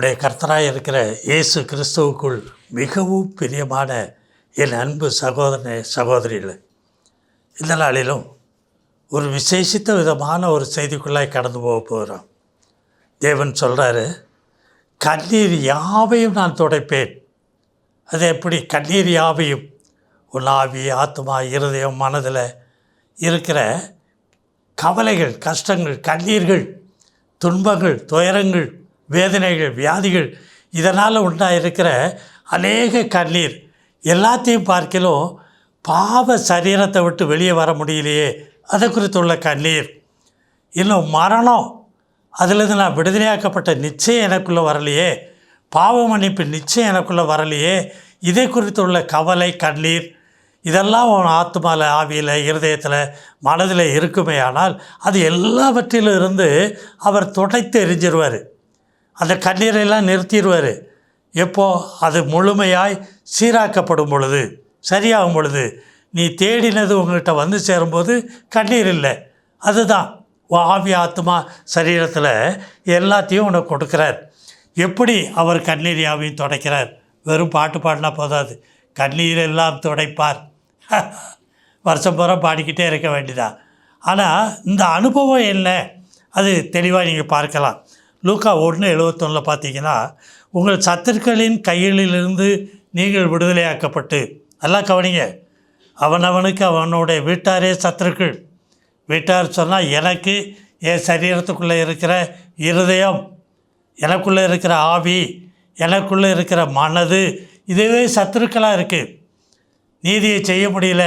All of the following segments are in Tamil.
நம்முடைய கர்த்தராக இருக்கிற இயேசு கிறிஸ்துவுக்குள் மிகவும் பிரியமான என் அன்பு சகோதரனே சகோதரிகளே இந்த நாளிலும் ஒரு விசேஷித்த விதமான ஒரு செய்திக்குள்ளாய் கடந்து போக போகிறோம். தேவன் சொல்கிறாரு கண்ணீர் யாவையும் நான் துடைப்பேன். அது எப்படி? கண்ணீர் யாவையும் உன் ஆவி ஆத்மா இருதயம் மனதில் இருக்கிற கவலைகள் கஷ்டங்கள் கண்ணீர்கள் துன்பங்கள் துயரங்கள் வேதனைகள் வியாதிகள் இதனால் உண்டாயிருக்கிற அநேக கண்ணீர். எல்லாத்தையும் பார்க்கிலும் பாவ சரீரத்தை விட்டு வெளியே வர முடியலையே. அதை குறித்துள்ள கண்ணீர். இன்னும் மரணம். அதிலிருந்து நான் விடுதலையாக்கப்பட்ட நிச்சயம் எனக்குள்ளே வரலையே. பாவ மன்னிப்பு நிச்சயம் எனக்குள்ளே வரலையே. இதை குறித்துள்ள கவலை கண்ணீர் இதெல்லாம் உன் ஆத்மாவில் ஆவியில் இருதயத்தில் மனதில் இருக்குமே. ஆனால் அது எல்லாவற்றிலும் இருந்து அவர் துடைத்து எரிஞ்சிருவார். அந்த கண்ணீரையெல்லாம் நிறுத்திடுவார். எப்போ? அது முழுமையாய் சீராக்கப்படும் பொழுது சரியாகும் பொழுது. நீ தேடினது உங்கள்கிட்ட வந்து சேரும்போது கண்ணீர் இல்லை. அதுதான். ஆவி ஆத்மா சரீரத்தில் எல்லாத்தையும் உனக்கு கொடுக்குறார். எப்படி அவர் கண்ணீர் யாவையும் துடைக்கிறார்? வெறும் பாட்டு பாடினா போதாது. கண்ணீர் எல்லாம் துடைப்பார். வருஷம் பூரா பாடிக்கிட்டே இருக்க வேண்டியதான் ஆனால் இந்த அனுபவம் என்ன? அது தெளிவாக நீங்கள் பார்க்கலாம். லூக்கா ஒன்று எழுபத்தொன்னில் பார்த்தீங்கன்னா உங்கள் சத்துருக்களின் கைகளிலிருந்து நீங்கள் விடுதலையாக்கப்பட்டு நல்லா கவனிங்க. அவனவனுக்கு அவனுடைய வீட்டாரே சத்துருக்கள். வீட்டார் சொன்னால் எனக்கு என் சரீரத்துக்குள்ளே இருக்கிற இருதயம் எனக்குள்ளே இருக்கிற ஆவி எனக்குள்ளே இருக்கிற மனது இதுவே சத்துருக்களாக இருக்குது நீதியை செய்ய முடியல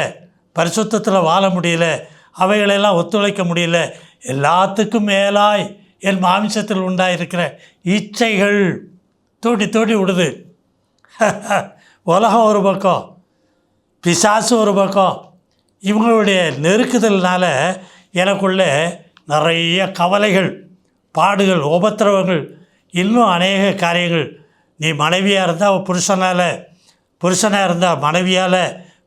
பரிசுத்தத்தில் வாழ முடியல அவைகளெல்லாம் ஒத்துழைக்க முடியல எல்லாத்துக்கும் மேலாய் என் மாமிசத்தில் உண்டாயிருக்கிற இச்சைகள் தூண்டி தூண்டி விடுது. உலகம் ஒரு பக்கம் பிசாசு ஒரு பக்கம். இவங்களுடைய நெருக்குதல்னால் எனக்குள்ள நிறைய கவலைகள் பாடுகள் உபத்திரவங்கள் இன்னும் அநேக காரியங்கள். நீ மனைவியாக இருந்தால் புருஷனால் புருஷனாக இருந்தால் மனைவியால்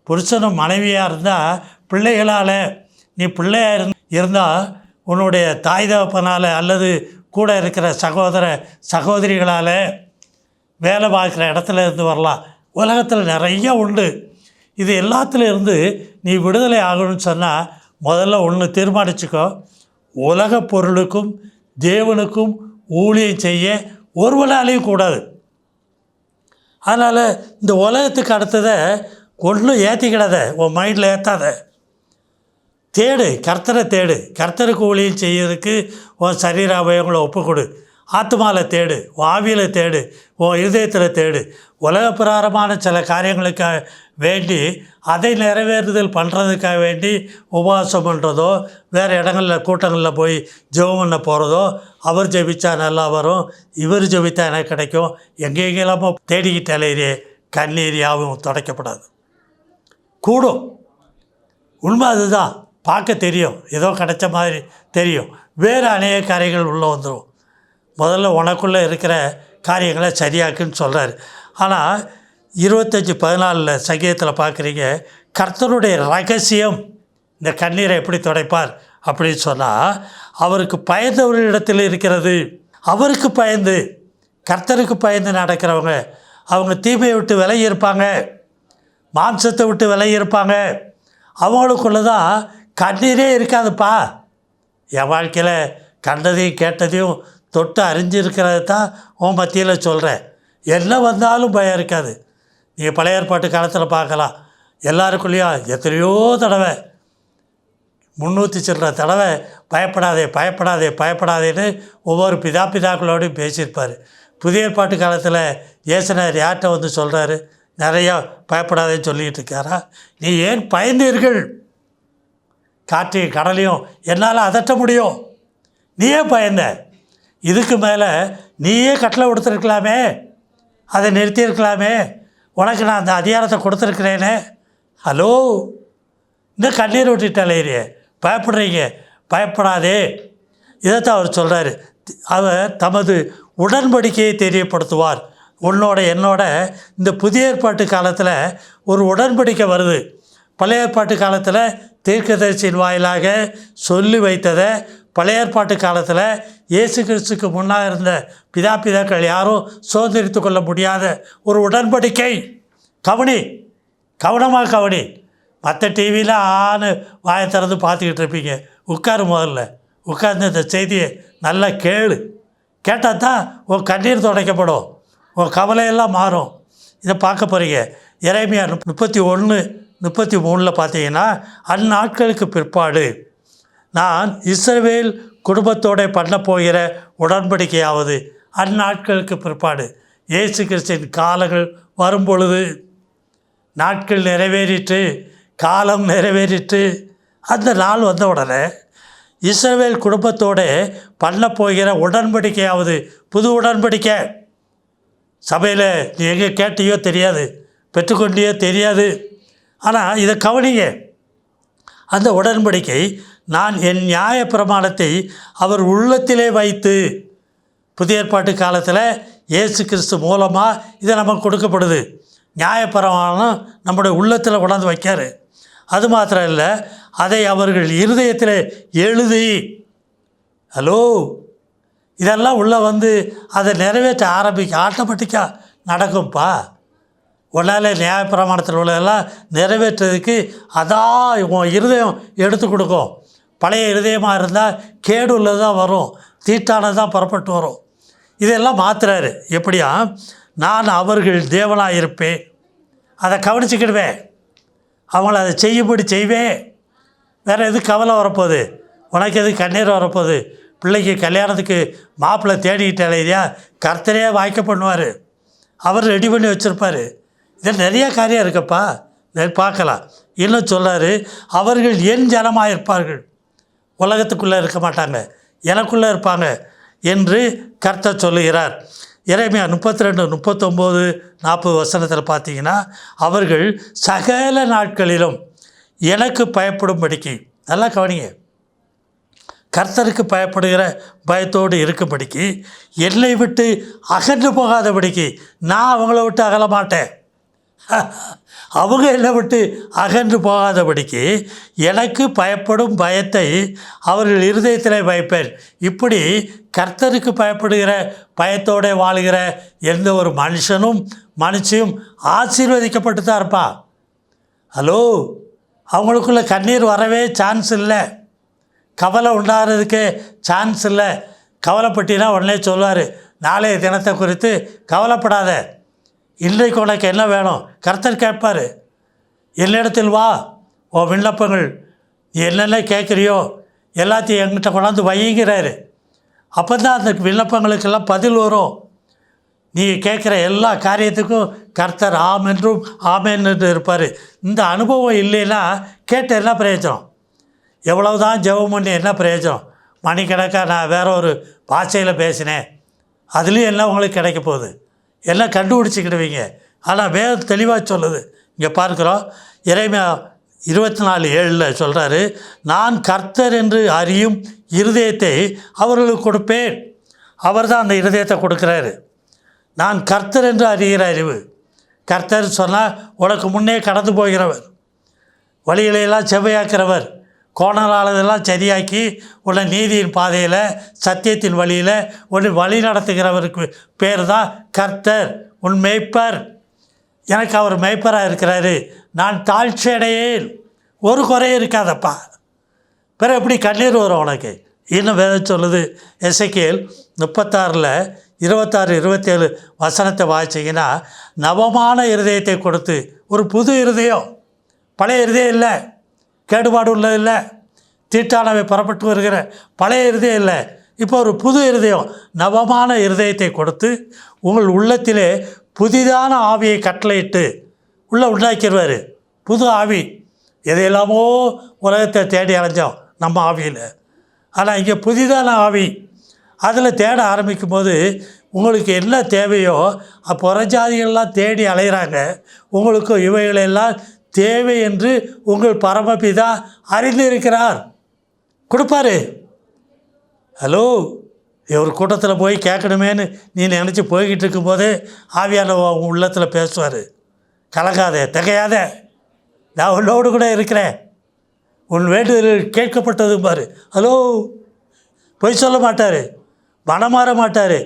புருஷனும் மனைவியாக இருந்தால் பிள்ளைகளால். நீ பிள்ளையாக இருந் இருந்தால் உன்னுடைய தாய் தகப்பனால் அல்லது கூட இருக்கிற சகோதர சகோதரிகளால் வேலை பார்க்குற இடத்துல இருந்து வரலாம். உலகத்தில் நிறைய உண்டு. இது எல்லாத்துலேருந்து நீ விடுதலை ஆகணும்னு சொன்னால் முதல்ல ஒன்று தீர்மானிச்சுக்கோ. உலக பொருளுக்கும் தேவனுக்கும் ஊழியம் செய்ய ஒருவனாலையும் கூடாது. அதனால் இந்த உலகத்துக்கு அடுத்ததை ஒன்றும் ஏற்றிக்கிடாத உன் மைண்டில் ஏற்றாத தேடு கர்த்தரை தேடு. கர்த்தருக்கு ஊழியம் செய்யறதுக்கு உன் சரீர அவயவங்களை ஒப்புக்கொடு. ஆத்மாவில் தேடு உன் ஆவியில் தேடு உன் இருதயத்தில் தேடு. உலக பிரகாரமான சில காரியங்களுக்காக வேண்டி அதை நிறைவேறுதல் பண்ணுறதுக்காக வேண்டி உபவாசம் பண்ணுறதோ வேறு இடங்களில் கூட்டங்களில் போய் ஜெபம் பண்ண போகிறதோ அவர் ஜெபிச்சா நல்லா வரும். இவர் ஜெபித்தா எனக்கு கிடைக்கும். எங்கெங்கெல்லாமோ எங்கெல்லாமோ கண்ணீர் யாவும் துடைக்கப்படாது. கூடும். உண்மை அதுதான். பார்க்க தெரியும். ஏதோ கிடைச்ச மாதிரி தெரியும். வேறு அநேக காரியங்கள் உள்ளே வந்துடும். முதல்ல உனக்குள்ளே இருக்கிற காரியங்களை சரியாக்குன்னு சொல்கிறார். ஆனால் இருபத்தஞ்சி பதினாலில் சங்கீதத்தில் பார்க்குறீங்க கர்த்தருடைய ரகசியம் இந்த கண்ணீரை எப்படி துடைப்பார்? அப்படின்னு சொன்னால் அவருக்கு பயந்தவர்களிடத்தில் இருக்கிறது. அவருக்கு பயந்து கர்த்தருக்கு பயந்து நடக்கிறவங்க அவங்க தீமையை விட்டு விலகி இருப்பாங்க. மாம்சத்தை விட்டு விலகி இருப்பாங்க. அவங்களுக்குள்ள தான் கண்ணீரே இருக்காதுப்பா. என் வாழ்க்கையில் கண்டதையும் கேட்டதையும் தொட்டு அறிஞ்சிருக்கிறது தான் உன் மத்தியில் சொல்கிறேன் என்ன வந்தாலும் பயம் இருக்காது. நீங்கள் பழைய ஏற்பாட்டு காலத்தில் பார்க்கலாம். எல்லாருக்குள்ளேயும் எத்தனையோ தடவை முந்நூற்றி சில்லற தடவை பயப்படாதே பயப்படாதே பயப்படாதேன்னு ஒவ்வொரு பிதா பிதாக்களோடையும் பேசியிருப்பார். புதிய ஏற்பாட்டு காலத்தில் இயேசனர் யார்கிட்ட வந்து சொல்கிறாரு நிறையா பயப்படாதேன்னு சொல்லிகிட்டு இருக்காரா? நீ ஏன் பயந்தீர்கள்? காற்றையும் கடலையும் என்னால் அதட்ட முடியும். நீயே பயந்த இதுக்கு மேலே நீயே கட்டளை கொடுத்துருக்கலாமே அதை நிறுத்தியிருக்கலாமே. உனக்கு நான் அந்த அதிகாரத்தை கொடுத்துருக்கிறேனே. ஹலோ? இன்னும் கண்ணீர் விட்டுட்டாலேரியே பயப்படுறீங்க. பயப்படாதே. இதைத்தான் அவர் சொல்கிறார் அவர் தமது உடன்படிக்கையை தெரியப்படுத்துவார். உன்னோட என்னோட இந்த புதிய ஏற்பாட்டு காலத்தில் ஒரு உடன்படிக்கை வருது. பழைய ஏற்பாட்டு காலத்தில் தீர்க்கதரிசியின் வாயிலாக சொல்லி வைத்ததை பழைய ஏற்பாட்டு காலத்தில் இயேசு கிறிஸ்துக்கு முன்னாக இருந்த பிதா பிதாக்கள் யாரும் சுதந்திரித்து கொள்ள முடியாத ஒரு உடன்படிக்கை. கவனி கவனமாக கவனி. மற்ற டிவியில் ஆணு வாயை திறந்து பார்த்துக்கிட்டு இருப்பீங்க. உட்காரு முதல்ல. உட்கார்ந்து இந்த செய்தியை நல்லா கேளு. கேட்டால் தான் உன் கண்ணீர் துடைக்கப்படும். உன் கவலையெல்லாம் மாறும். இதை பார்க்க போகிறீங்க இறைமையார் முப்பத்தி ஒன்று முப்பத்தி மூணில் பார்த்தீங்கன்னா அந்நாட்களுக்கு பிற்பாடு நான் இஸ்ரவேல் குடும்பத்தோட பண்ண போகிற உடன்படிக்கையாவது அந்நாட்களுக்கு பிற்பாடு. இயேசு கிறிஸ்தின் காலங்கள் வரும்பொழுது நாட்கள் நிறைவேறிட்டு காலம் நிறைவேறிட்டு அந்த நாள் வந்த உடனே இஸ்ரவேல் குடும்பத்தோட பண்ண போகிற உடன்படிக்கையாவது புது உடன்படிக்கை. சபையில் நீ எங்கே கேட்டியோ தெரியாது பெற்றுக்கொண்டியோ தெரியாது. ஆனால் இதை கவனிங்க. அந்த உடன்படிக்கை நான் என் நியாய பிரமாணத்தை அவர் உள்ளத்திலே வைத்து புதிய ஏற்பாட்டு காலத்தில் இயேசு கிறிஸ்து மூலமாக இதை நமக்கு கொடுக்கப்படுது. நியாயப்பிரமாணம் நம்முடைய உள்ளத்தில் கொண்டாந்து வைக்காரு. அது மாத்திரம் இல்லை அதை அவர்கள் இருதயத்தில் எழுதி ஹலோ இதெல்லாம் உள்ளே வந்து அதை நிறைவேற்ற ஆரம்பிக்க ஆட்டோமேட்டிக்காக நடக்கும்ப்பா உன்னால் நியாயப்பிரமாணத்தில் உள்ளதெல்லாம் நிறைவேற்றுறதுக்கு அதான் உன் இருதயம் எடுத்து கொடுக்கும். பழைய இருதயமாக இருந்தால் கேடு உள்ளதாக வரும். தீட்டானது தான் புறப்பட்டு வரும். இதெல்லாம் மாற்றுறாரு எப்படியா? நான் அவர்கள் தேவனாக இருப்பேன். அதை கவனிச்சுக்கிடுவேன். அவங்கள அதை செய்யும்படி செய்வேன். வேறு எது கவலை வரப்போகுது? உனக்கு எது கண்ணீர் வரப்போகுது? பிள்ளைக்கு கல்யாணத்துக்கு மாப்பிள்ளை தேடிக்கிட்டு இல்லையா? கர்த்தரையே வாய்க்க பண்ணுவார். அவர் ரெடி பண்ணி வச்சுருப்பார். இதில் நிறைய காரியம் இருக்குப்பா. பார்க்கலாம். இன்னும் சொல்லார்? அவர்கள் என் ஜனமாக இருப்பார்கள். உலகத்துக்குள்ளே இருக்க மாட்டாங்க. எனக்குள்ளே இருப்பாங்க என்று கர்த்தர் சொல்லுகிறார். இறைமையா முப்பத்தி ரெண்டு முப்பத்தொம்போது நாற்பது வசனத்தில் பார்த்தீங்கன்னா அவர்கள் சகல நாட்களிலும் எனக்கு பயப்படும்படிக்கு நல்லா கவனிங்க. கர்த்தருக்கு பயப்படுகிற பயத்தோடு இருக்கும்படிக்கு என்னை விட்டு அகன்று போகாதபடிக்கு நான் அவங்கள விட்டு அகல மாட்டேன். அவங்க என்னை விட்டு அகன்று போகாதபடிக்கு எனக்கு பயப்படும் பயத்தை அவர்கள் இருதயத்தில் வைப்பேன். இப்படி கர்த்தருக்கு பயப்படுகிற பயத்தோடு வாழுகிற எந்த ஒரு மனுஷனும் மனுஷியும் ஆசீர்வதிக்கப்பட்டு தான் இருப்பான் ஹலோ அவங்களுக்குள்ள கண்ணீர் வரவே சான்ஸ் இல்லை. கவலை உண்டாகிறதுக்கு சான்ஸ் இல்லை. கவலைப்பட்டினா உடனே சொல்லுவார் நாளைய தினத்தை குறித்து கவலைப்படாத. இன்றைக்கு உனக்கு என்ன வேணும்? கர்த்தர் கேட்பார். என்னிடத்தில் வா. ஓ விண்ணப்பங்கள் நீ என்னென்ன கேட்குறியோ எல்லாத்தையும் என்கிட்ட கொண்டாந்து வைங்கிறாரு அப்போ தான் அந்த விண்ணப்பங்களுக்கெல்லாம் பதில் வரும். நீ கேட்குற எல்லா காரியத்துக்கும் கர்த்தர் ஆம் என்றும் ஆமேன் என்று இருப்பார். இந்த அனுபவம் இல்லைன்னா கேட்ட என்ன பிரயோஜனம்? எவ்வளவு தான் ஜெபம் பண்ணி என்ன பிரயோஜனம்? மணிக்கணக்காக நான் வேற ஒரு பாஷையில் பேசினேன். அதுலேயும் எல்லாம் உங்களுக்கு கிடைக்க போகுது? எல்லாம் கண்டுபிடிச்சிக்கிடுவீங்க. ஆனால் வேறு தெளிவாக சொல்லுது. இங்கே பார்க்குறோம். இறைமையா இருபத்தி நாலு ஏழில் சொல்கிறாரு நான் கர்த்தர் என்று அறியும் இருதயத்தை அவர்களுக்கு கொடுப்பேன். அவர் தான் அந்த இருதயத்தை கொடுக்குறாரு. நான் கர்த்தர் என்று அறிகிற அறிவு. கர்த்தர் சொன்னால் உனக்கு முன்னே கடந்து போகிறவர். வழிகளையெல்லாம் செவ்வையாக்கிறவர். கோணலாளதெல்லாம் சரியாக்கி உன்னை நீதியின் பாதையில் சத்தியத்தின் வழியில் உன்னை வழி நடத்துகிறவருக்கு பேர் தான் கர்த்தர் உன் மேய்ப்பர். எனக்கு அவர் மேய்ப்பராக இருக்கிறாரு. நான் தாழ்ச்சி அடையேன் ஒரு குறையும் இருக்காதப்பா. பிறகு எப்படி கண்ணீர் வரும் உனக்கு? இன்னும் வேத சொல்லுது எசைக்கேல் முப்பத்தாறில் இருபத்தாறு இருபத்தேழு வசனத்தை வாய்ச்சிங்கன்னா நவமான இருதயத்தை கொடுத்து ஒரு புது இருதயம். பழைய இருதயம் இல்லை. கேடுபாடு உள்ளது இல்லை தீட்டானவை புறப்பட்டு வருகிற பழைய இருதயம் இல்லை. இப்போ ஒரு புது இருதயம் நவமான இருதயத்தை கொடுத்து உங்கள் உள்ளத்திலே புதிதான ஆவியை கட்டளையிட்டு உள்ளே உண்டாக்கிடுவார். புது ஆவி. எதையெல்லாமோ உலகத்தை தேடி அலைஞ்சோம் நம்ம ஆவியில். ஆனால் இங்கே புதிதான ஆவி. அதில் தேட ஆரம்பிக்கும் போது உங்களுக்கு என்ன தேவையோ புறஜாதிகள்லாம் தேடி அலைகிறாங்க உங்களுக்கு இவைகளெல்லாம் தேவை என்று உங்கள் பரமபிதா அறிந்திருக்கிறார். கொடுப்பாரு. ஹலோ ஒரு கூட்டத்தில் போய் கேட்கணுமேன்னு நீ நினச்சி போய்கிட்டு இருக்கும்போதே ஆவியான உன் உள்ளத்தில் பேசுவார். கலங்காதே திகையாத. நான் உள்ளோடு கூட இருக்கிறேன். உன் வேண்டுதல் கேட்கப்பட்டது பாரு. ஹலோ பொய் சொல்ல மாட்டார். மனமாற மாட்டார்.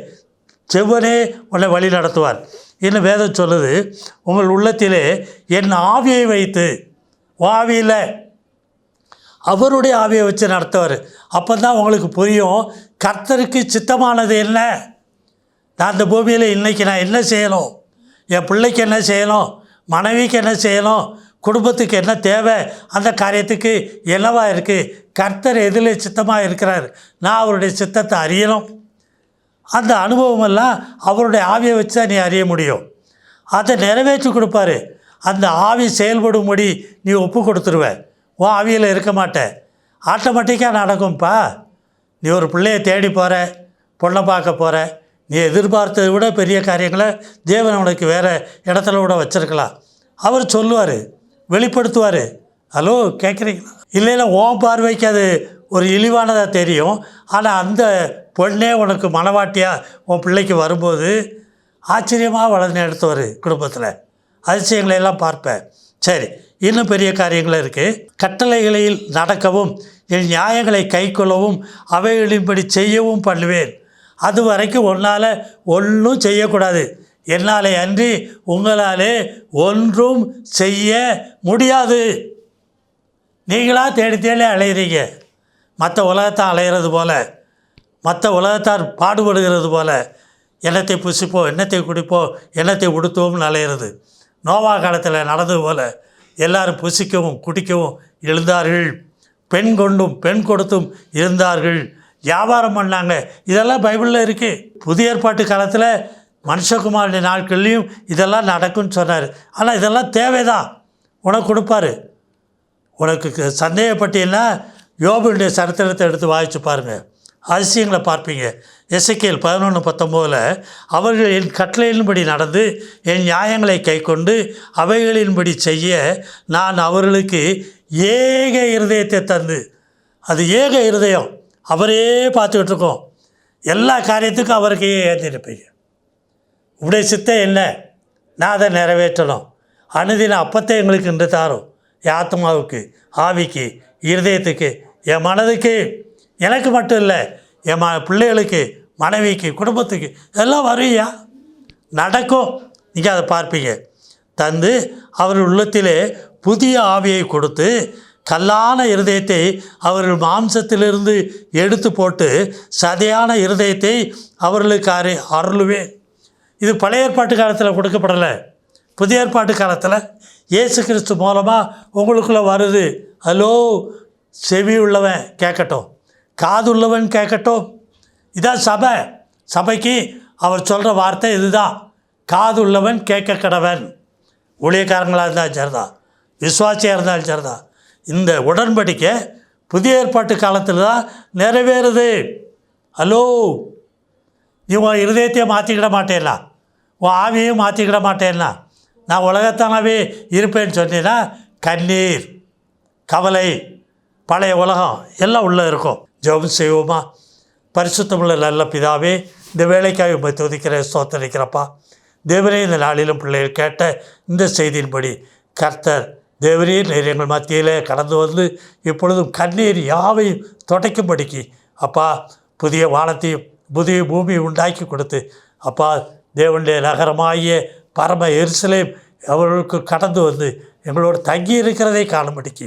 செவ்வனே உன்னை வழி நடத்துவார். இன்னும் வேதம் சொல்லுது. உங்கள் உள்ளத்திலே என் ஆவியை வைத்து வாவியில் ஆவியில். அவருடைய ஆவியை வச்சு நடத்துவார். அப்போ தான் உங்களுக்கு புரியும் கர்த்தருக்கு சித்தமானது என்ன? நான் அந்த பூமியில் இன்றைக்கி நான் என்ன செய்யணும்? என் பிள்ளைக்கு என்ன செய்யணும்? மனைவிக்கு என்ன செய்யணும்? குடும்பத்துக்கு என்ன தேவை? அந்த காரியத்துக்கு என்னவாக இருக்குது கர்த்தர் எதில் சித்தமாக இருக்கிறார். நான் அவருடைய சித்தத்தை அறியணும். அந்த அனுபவமெல்லாம் அவருடைய ஆவியை வச்சு தான் நீ அறிய முடியும். அதை நிறைவேற்றி கொடுப்பாரு. அந்த ஆவி செயல்படும்படி நீ ஒப்பு கொடுத்துருவ. உன் ஆவியில் இருக்க மாட்ட. ஆட்டோமேட்டிக்காக நடக்கும்ப்பா நீ ஒரு பிள்ளையை தேடி போகிற பொண்ணை பார்க்க போகிற நீ எதிர்பார்த்ததை விட பெரிய காரியங்களை தேவன் உனக்கு வேறு இடத்துல கூட வச்சுருக்கலாம். அவர் சொல்லுவார் வெளிப்படுத்துவார். ஹலோ கேட்குறீங்களா இல்லைன்னா ஓம் பார்வைக்கு அது ஒரு இழிவானதாக தெரியும். ஆனால் அந்த பொண்ணே உனக்கு மனவாட்டியாக உன் பிள்ளைக்கு வரும்போது ஆச்சரியமாக வளர்ந்து எடுத்தவர் குடும்பத்தில். அதிசயங்களை எல்லாம் பார்ப்பேன் சரி இன்னும் பெரிய காரியங்கள் இருக்குது கட்டளைகளில் நடக்கவும் என் நியாயங்களை கைக்கொள்ளவும் அவைகளின்படி செய்யவும் பண்ணுவேன். அது வரைக்கும் உன்னால் ஒன்றும் செய்யக்கூடாது. என்னாலே அன்றி உங்களாலே ஒன்றும் செய்ய முடியாது. நீங்களாக தேடி தேடி அலையிறீங்க. மற்ற உலகத்தை அலையிறது போல் மற்ற உலகத்தார் பாடுபடுகிறது போல் எண்ணத்தை புசிப்போம் எண்ணத்தை குடிப்போம் எண்ணத்தை உடுத்துவோம்னு அலையிறது. நோவா காலத்தில் நடந்தது போல் எல்லாரும் புசிக்கவும் குடிக்கவும் எழுந்தார்கள். பெண் கொண்டும் பெண் கொடுத்தும் இருந்தார்கள். வியாபாரம் பண்ணாங்க. இதெல்லாம் பைபிளில் இருக்குது புதிய ஏற்பாட்டு காலத்தில் மனுஷகுமாருடைய நாட்கள்லையும் இதெல்லாம் நடக்கும்னு சொன்னார். ஆனால் இதெல்லாம் தேவைதான். உனக்கு கொடுப்பாரு. உனக்கு சந்தேகப்பட்டீங்கன்னா யோபுடைய சரித்திரத்தை எடுத்து வாசித்து பாருங்கள் அதிசயங்களை பார்ப்பீங்க. எசைக்கேல் பதினொன்று பத்தொம்போதில் அவர்கள் என் கட்டளையின்படி நடந்து என் நியாயங்களை கைக்கொண்டு அவைகளின்படி செய்ய நான் அவர்களுக்கு ஏக இருதயத்தை தந்து. அது ஏக இருதயம். அவரே பார்த்துக்கிட்டு இருக்கோம். எல்லா காரியத்துக்கும் அவருக்கே ஏற்றிருப்பீங்க உடைய சித்தம் என்ன? நான் அதை நிறைவேற்றணும். அனுதின அப்பத்தை எங்களுக்கு இன்று தாரும். என் ஆத்மாவுக்கு ஆவிக்கு இருதயத்துக்கு என் மனதுக்கு எனக்கு மட்டும் இல்லை என் ம பிள்ளைகளுக்கு மனைவிக்கு குடும்பத்துக்கு எல்லாம் வருவியா? நடக்கும். நீங்கள் அதை பார்ப்பீங்க. தந்து அவர் உள்ளத்திலே புதிய ஆவியை கொடுத்து கல்லான இருதயத்தை அவர்கள் மாம்சத்திலிருந்து எடுத்து போட்டு சதையான இருதயத்தை அவர்களுக்கு அரு அருளுவேன். இது பழைய ஏற்பாட்டு காலத்தில் கொடுக்கப்படலை. புதிய ஏற்பாட்டு காலத்தில் இயேசு கிறிஸ்து மூலமாக உங்களுக்குள்ளே வருது. ஹலோ செவி உள்ளவன் கேட்கட்டும் காது உள்ளவன் கேட்கட்டும். இதான் சபை. சபைக்கு அவர் சொல்கிற வார்த்தை இதுதான் காது உள்ளவன் கேட்க கடவன் ஊழியக்காரங்களாக இருந்தாலும் சரிதான் விசுவாசியாக இருந்தாலும் சரிதான் இந்த உடன்படிக்கை புதிய ஏற்பாட்டு காலத்தில் தான் நிறைவேறுது. ஹலோ. நீ உன் இருதயத்தையே மாற்றிக்கிட மாட்டேன்னா உன் ஆவியையும் மாற்றிக்கிட மாட்டேன்னா நான் உலகத்தானாவே இருப்பேன்னு சொன்னீங்கன்னா கண்ணீர் கவலை. பழைய உலகம் எல்லாம் உள்ளே இருக்கும். ஜெபம் செய்வோமா? பரிசுத்தமுள்ள நல்ல பிதாவே இந்த வேலைக்காக உம்மை துதிக்கிற ஸ்தோத்தரிக்கிறப்பா தேவரே இந்த நாளிலும் பிள்ளைகள் கேட்ட இந்த செய்தியின்படி கர்த்தர் தேவரே நீர் எங்கள் மத்தியிலே கடந்து வந்து இப்பொழுதும் கண்ணீர் யாவையும் துடைக்கும்படிக்கு அப்பா புதிய வானத்தையும் புதிய பூமியை உண்டாக்கி கொடுத்து அப்பா தேவனுடைய நகரமாகிய பரம எரிசலையும் அவர்களுக்கு கடந்து வந்து எங்களோடு தங்கி இருக்கிறதை காணும்படிக்கு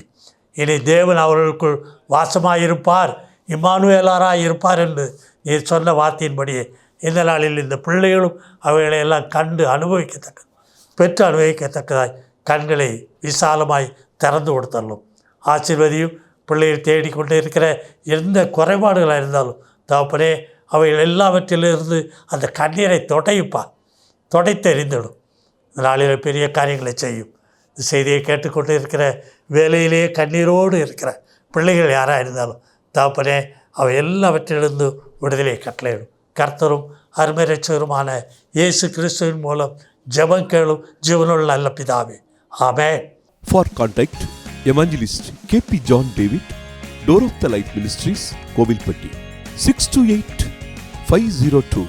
இனி தேவன் அவர்களுக்குள் வாசமாயிருப்பார் இம்மானுவேலாராக இருப்பார் என்று நீர் சொன்ன வார்த்தையின்படியே இந்த நாளில் இந்த பிள்ளைகளும் அவைகளை எல்லாம் கண்டு அனுபவிக்கத்தக்க பெற்று அனுபவிக்கத்தக்கதாய் கண்களை விசாலமாய் திறந்து கொடுத்தள்ளும் ஆசீர்வதியும் பிள்ளைகள் தேடிக்கொண்டு இருக்கிற எந்த குறைபாடுகளாக இருந்தாலும் தகப்பனே அவைகள் எல்லாவற்றிலிருந்து அந்த கண்ணீரை தொடையுப்பா தொடைத்தெறிந்துடும். இந்த நாளில் பெரிய காரியங்களை செய்யும். செய்தியை கேட்டுக்கொண்டு இருக்கிற வேலையிலேயே கண்ணீரோடு இருக்கிற பிள்ளைகள் யாராக இருந்தாலும் தாப்பனே அவை எல்லாவற்றிலிருந்து விடுதலை கட்டளையிடும். கர்த்தரும் அருமரட்சகருமான இயேசு கிறிஸ்துவின் மூலம் ஜபம் கேளும் ஜீவனுள்ள நல்ல பிதாவே. Amen for contact evangelist K P John David door of the light ministries Kovilpatti six two eight five zero two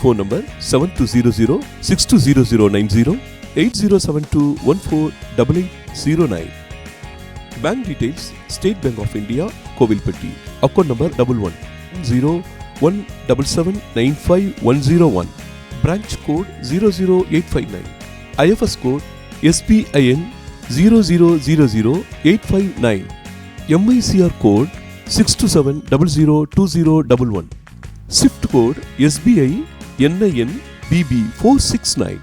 phone number seven two zero zero six two zero zero nine zero 8072 Bank details State Bank of India, Kovilpatti. Account number 11 Branch code 00859. IFS code SPIN 0000859. MICR code 627002011. Shift code SBI NIN BB469.